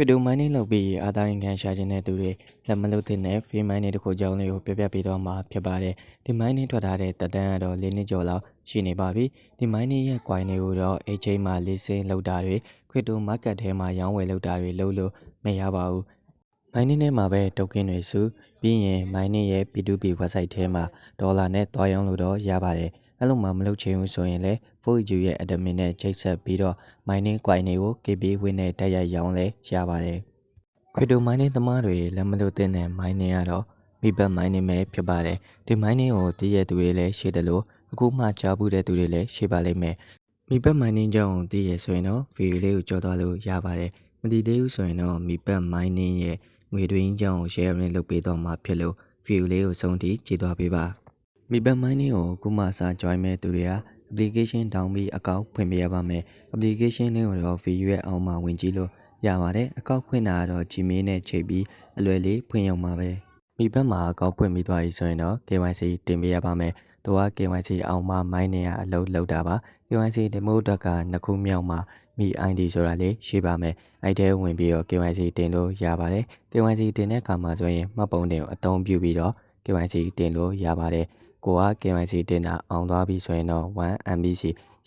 Crypto mining လုပ်ပြီးအာသာရင်ခံရှာခြင်းတဲ့သူတွေလက်မလုပ်တဲ့နဲ့ free mining တစ်ခုအကြောင်းလေးကိုပြပြပေးတော့မှာဖြစ်ပါတယ်။ဒီ mining ထွက်ထားတဲ့တက်တန်းကတော့၄နှစ်ကျော်လောက်ရှိနေပါပြီ။ဒီ mining ရဲ့ coin တွေကိုတော့ exchange မှာ listing လုပ်တာတွေ crypto market ထဲမှာရောင်းဝယ်လုပ်တာတွေလုပ်လို့မရပါဘူး။ mining ထဲမှာပဲ token တွေစုပြီးရင် mining ရဲ့ P2P website ထဲမှာဒေါ်လာနဲ့တွားရောင်းလို့တော့ရပါတယ်။ အဲ့လိုမှမလုပ်ချင်ဘူးဆိုရင်လည်း 4U ရဲ့ admin နဲ့ချိတ်ဆက်ပြီးတော့ mining coin တွေကို KB win နဲ့တက်ရိုက်ရောင်းလဲရပါတယ်။ crypto mining သမားတွေလက်မလို့တဲ့ mining ကတော့မိဘ mining ပဲဖြစ်ပါတယ်။ဒီ mining ကိုသိရတဲ့သူတွေလည်းရှိတယ်လို့အခုမှကြားဘူးတဲ့သူတွေလည်းရှိပါလိမ့်မယ်။မိဘ mining ကြောင့်သိရဆိုရင်တော့ video လေးကိုကြော်သွားလို့ရပါတယ်။မသိသေးဘူးဆိုရင်တော့မိဘ mining ရဲ့ငွေတွင်းကြောင့် share လုပ်ပေးတော့မှာဖြစ်လို့ video လေးကိုဆုံးထိကြည့်သွားပေးပါ။ မိဘ mining ကိုအခုမှစ join မဲ့သူတွေက application တောင်းပြီးအကောင့်ဖွင့်ပေးရပါမယ်။ application လေးကိုတော့ video ရဲ့အောက်မှာဝင်ကြည့်လို့ရပါတယ်။အကောင့်ဖွင့်တာကတော့ Gmail နဲ့ချိန်ပြီးအလွယ်လေးဖွင့်ရုံပါပဲ။မိဘမှာအကောင့်ဖွင့်ပြီးသွားပြီဆိုရင်တော့ KYC တင်ပေးရပါမယ်။သူက KYC အောင်မှ mining ကအလုပ်လုပ်တာပါ။ KYC တင်ဖို့အတွက်ကနှစ်ခုမြောက်မှာမိ ID ဆိုတာလေးရှိပါမယ်။အဲ့တဲဝင်ပြီးတော့ KYC တင်လို့ရပါတယ်။ KYC တင်တဲ့အခါမှာဆိုရင်မှတ်ပုံတင်ကိုအသုံးပြုပြီးတော့ KYC တင်လို့ရပါတယ်။ ကိုက KYC တင်တာအောင်သွားပြီဆိုရင်တော့ 1MBC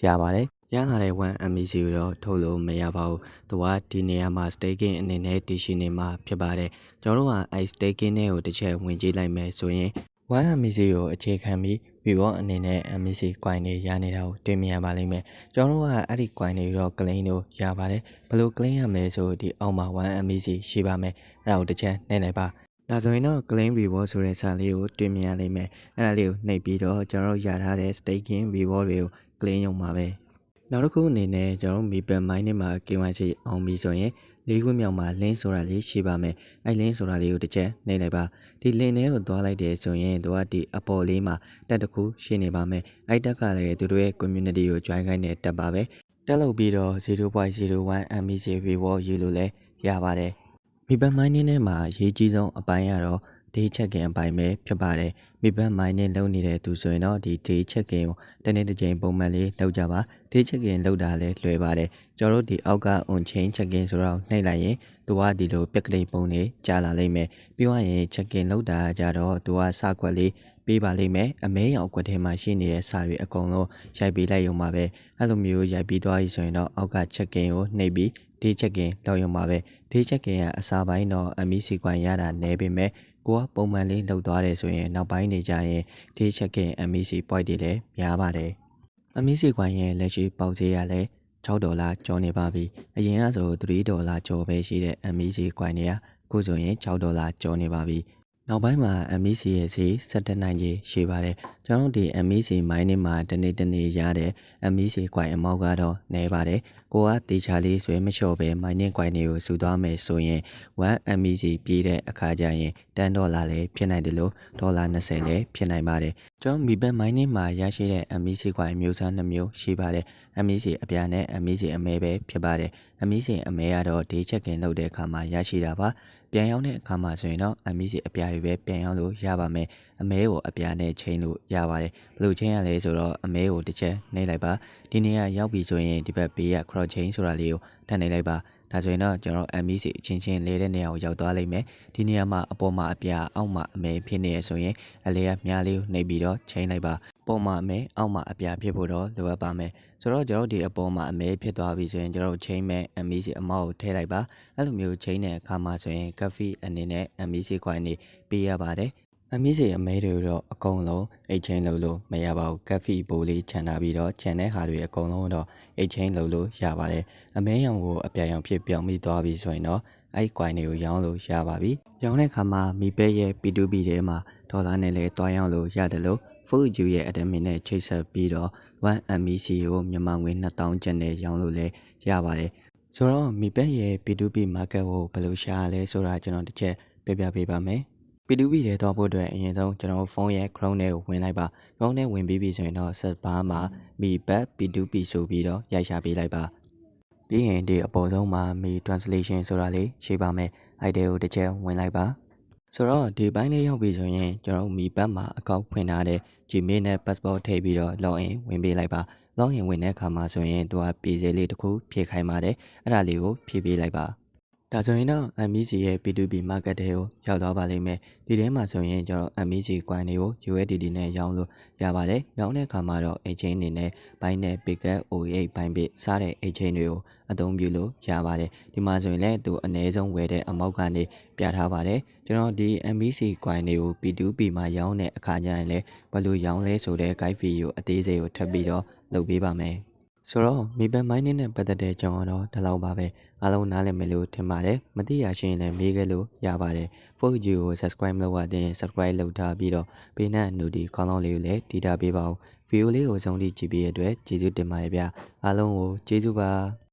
ရပါတယ်။ရလာတဲ့ 1MBC ကိုတော့ထုတ်လို့မရပါဘူး။သူကဒီနေရာမှာ staking အနေနဲ့တည်ရှိနေမှာဖြစ်ပါတယ်။ကျွန်တော်တို့ကအဲ staking နဲ့ကိုတစ်ချက်ဝင်ကြည့်လိုက်မယ်ဆိုရင် 1MBC ကိုအခြေခံပြီး reward အနေနဲ့ MBC coin တွေရနေတာကိုတွေ့မြင်ရပါလိမ့်မယ်။ကျွန်တော်တို့ကအဲ့ဒီ coin တွေတော့ claim လို့ရပါတယ်။ဘယ်လို claim ရမလဲဆိုဒီအောက်မှာ 1MBC ရှိပါမယ်။အဲ့ဒါကိုတစ်ချက်နှိပ်လိုက်ပါ။ ဒါဆိုရင်တော့ claim reward ဆိုတဲ့စာလေးကိုတွေ့မြင်ရလိမ့်မယ်။အဲ့ဒါလေးကိုနှိပ်ပြီးတော့ကျွန်တော်တို့ရထားတဲ့ staking reward တွေကို claim ရုံပါပဲ။နောက်တစ်ခုအနေနဲ့ကျွန်တော်တို့ Maple Mining မှာ KYC အောင်ပြီဆိုရင်လေးခုမြောက်မှာ link ဆိုတာလေးရှိပါမယ်။အဲ့ link ဆိုတာလေးကိုတစ်ချက်နှိပ်လိုက်ပါ။ဒီ link ထဲကိုသွားလိုက်တယ်ဆိုရင်သူကဒီအပေါ်လေးမှာတက်တစ်ခုရှိနေပါမယ်။အဲ့တက်ကလည်းသူတို့ရဲ့ community ကို join ခိုင်းတဲ့တက်ပါပဲ။တက်လို့ပြီးတော့0.01 MBC reward ယူလို့လည်းရပါတယ်။ မိဘ mining ထဲမှာအရေးကြီးဆုံးအပိုင်းကတော့ day checking အပိုင်းပဲဖြစ်ပါတယ်။မိဘ mining လုပ်နေတဲ့သူဆိုရင်တော့ဒီ day checking ကိုတနေ့တစ်ချိန်ပုံမှန်လေးလုပ်ကြပါ။ day checking လုပ်တာလည်းလွယ်ပါတယ်။ကျွန်တော်တို့ဒီအောက်က on chain checking ဆိုတော့နှိပ်လိုက်ရင်သူကဒီလိုပြက်ကလေးပုံတွေကြာလာလိမ့်မယ်။ပြီးသွားရင် checking လုပ်တာကြတော့သူကစကွက်လေးပေးပါလိမ့်မယ်အမဲရောင်ကွက်ထဲမှာရှိနေတဲ့စာတွေအကုန်လုံးရိုက်ပေးလိုက်ရုံပါပဲအဲ့လိုမျိုးရိုက်ပြီးသွားပြီဆိုရင်တော့အောက်က check-in ကိုနှိပ်ပြီး day check-in လုပ်ရုံပါပဲ day check-in ကအစားပိုင်းတော့ MEC ကွန်ရတာနည်းပေမဲ့ကိုကပုံမှန်လေးလုပ်သွားတယ်ဆိုရင်နောက်ပိုင်းနေကြရင် day check-in MEC point တွေလည်းများပါတယ် MEC ကွန်ရဲ့လက်ရှိပေါက်ဈေးရလဲ6ဒေါ်လာကျော်နေပါပြီအရင်ကဆို3ဒေါ်လာကျော်ပဲရှိတဲ့ MEC ကွန်တွေကအခုဆိုရင်6ဒေါ်လာကျော်နေပါပြီ နောက်ပိုင်းမှာ MEC ရဲ့ဈေး17နိုင်ကြီးရှိပါတယ်ကျွန်တော်တို့ဒီ MEC mining မှာတနေ့တနေ့ရတဲ့ MEC coin အမောက်ကတော့နည်းပါတယ်ကိုကတေချာလေးဆွဲမလျှော့ပဲ mining coin တွေကိုစုသွားမယ်ဆိုရင်1 MEC ပြည့်တဲ့အခါကျရင်10ဒေါ်လာလည်းဖြစ်နိုင်တယ်လို့ဒေါ်လာ20လည်းဖြစ်နိုင်ပါတယ်ကျွန်တော်မိဘ mining မှာရရှိတဲ့ MEC coin မျိုးစား2မျိုးရှိပါတယ် MEC အပြာနဲ့ MEC အမဲပဲဖြစ်ပါတယ် MEC အမဲကတော့ day check-in လုပ်တဲ့အခါမှာရရှိတာပါပြန်ရောက်တဲ့အခါမှာဆိုရင်တော့ MEC အပြာတွေပဲပြန်ရောက်လို့ရပါမယ်အမဲကိုအပြာနဲ့ချိန်လို့ရပါတယ်ဘယ်လိုချိန်ရလဲဆိုတော့အမဲကိုတစ်ချက်နှိပ်လိုက်ပါဒီနေရာရောက်ပြီဆိုရင်ဒီဘက်ဘေးက cross chain ဆိုတာလေးကိုထပ်နှိပ်လိုက်ပါဒါဆိုရင်တော့ကျွန်တော် MEC အချင်းချင်းလဲတဲ့နေရာကိုရောက်သွားလိမ့်မယ်ဒီနေရာမှာအပေါ်မှာအပြာအောက်မှာအမဲဖြစ်နေရဆိုရင်အလဲကမြားလေးကိုနှိပ်ပြီးတော့ချိန်လိုက်ပါ ပေါ်မှာအမဲအောက်မှာအပြာဖြစ်ဖို့တော့လိုအပ်ပါမယ်ဆိုတော့ကျွန်တော်ဒီအပေါ်မှာအမဲဖြစ်သွားပြီဆိုရင်ကျွန်တော်ချိန်မဲ့ MEC အမောက်ကိုထည့်လိုက်ပါအဲ့လိုမျိုးချိန်တဲ့အခါမှာဆိုရင် coffee အနေနဲ့ MEC coin နေပေးရပါတယ်အမီးစီအမဲတွေတော့အကုန်လုံးအိတ်ချင်းလုပ်လို့မရပါဘူးကက်ဖီဘိုးလေးခြံထားပြီးတော့ခြံတဲ့ဟာတွေအကုန်လုံးတော့အိတ်ချင်းလုပ်လို့ရပါတယ်အမဲရောင်ကိုအပြာရောင်ဖြစ်ပြောင်းပြီးသွားပြီဆိုရင်တော့အဲ့ coin တွေကိုရောင်းလို့ရပါပြီရောင်းတဲ့အခါမှာမီပဲရဲ့ P2P ထဲမှာဒေါ်လာနဲ့လည်းတွားရောင်းလို့ရတယ်လို့ Full Ju ရဲ့ admin နဲ့ချိတ်ဆက်ပြီးတော့ 1MEC ကိုမြန်မာငွေ2000ကျပ်နဲ့ရောင်းလို့လည်းရပါတယ်ဆိုတော့မီပဲရဲ့ P2P market ကိုဘယ်လိုရှာလဲဆိုတာကျွန်တော်တစ်ချက်ပြပြပေးပါမယ် P2P ထဲတော့ဖို့အတွက်အရင်ဆုံးကျွန်တော်ဖုန်းရဲ့ Chrome ထဲကိုဝင်လိုက်ပါ Chrome ထဲဝင်ပြီးပြီဆိုရင်တော့ search bar မှာ Mi Bat P2P ဆိုပြီးတော့ရိုက်ရှာပေးလိုက်ပါပြီးရင်ဒီအပေါ်ဆုံးမှာ Mi Translation ဆိုတာလေးရှိပါမယ်အဲ့ဒီကိုတစ်ချက်ဝင်လိုက်ပါ ဆိုတော့ဒီဘိုင်းလေးရောက်ပြီဆိုရင်ကျွန်တော်မိဘတ်မှာအကောင့်ဖွင့်ထားတဲ့ Gmail နဲ့ passport ထည့်ပြီးတော့ login ဝင်ပေးလိုက်ပါ login ဝင်တဲ့အခါမှာဆိုရင်သူက page လေးတစ်ခုဖြည့်ခိုင်းပါတယ်အဲ့ဒါလေးကိုဖြည့်ပေးလိုက်ပါ ဒါဆိုရင်တော့ MBC ရဲ့ P2P market တွေကိုရောက်သွားပါလိမ့်မယ်ဒီထဲမှာဆိုရင်ကျွန်တော် MBC coin တွေကို USDT နဲ့ရောင်းလို့ရပါတယ်ရောင်းတဲ့အခါမှာတော့ exchange အနေနဲ့ Binance Picket O8 Binance စတဲ့ exchange တွေကိုအသုံးပြုလို့ရပါတယ်ဒီမှာဆိုရင်လည်းသူအနည်းဆုံးဝယ်တဲ့အမောက်ကနေပြထားပါတယ်ကျွန်တော်ဒီ MBC coin တွေကို P2P မှာရောင်းတဲ့အခါကျရင်လည်းဘယ်လိုရောင်းလဲဆိုတဲ့ guide fee ကိုအသေးစိတ်ကိုထပ်ပြီးတော့လုပ်ပေးပါမယ် ဆိုတော့မိဘ mining နဲ့ပတ်သက်တဲ့ကြောင်းကတော့ဒီလောက်ပါပဲအားလုံးနားလည်မယ်လို့ထင်ပါတယ်မသိရရှရင်လည်းမေးခဲ့လို့ရပါတယ် 4G ကို subscribe လုပ်ရတဲ့ subscribe လုပ်ထားပြီးတော့ဘေးနဲ့ noti ခေါင်းလောင်းလေးကိုလည်းတီးထားပေးပါဦးဗီဒီယိုလေးကိုဆုံးထိကြည့်ပြီးရတဲ့အတွက်ကျေးဇူးတင်ပါတယ်ဗျအားလုံးကိုကျေးဇူးပါ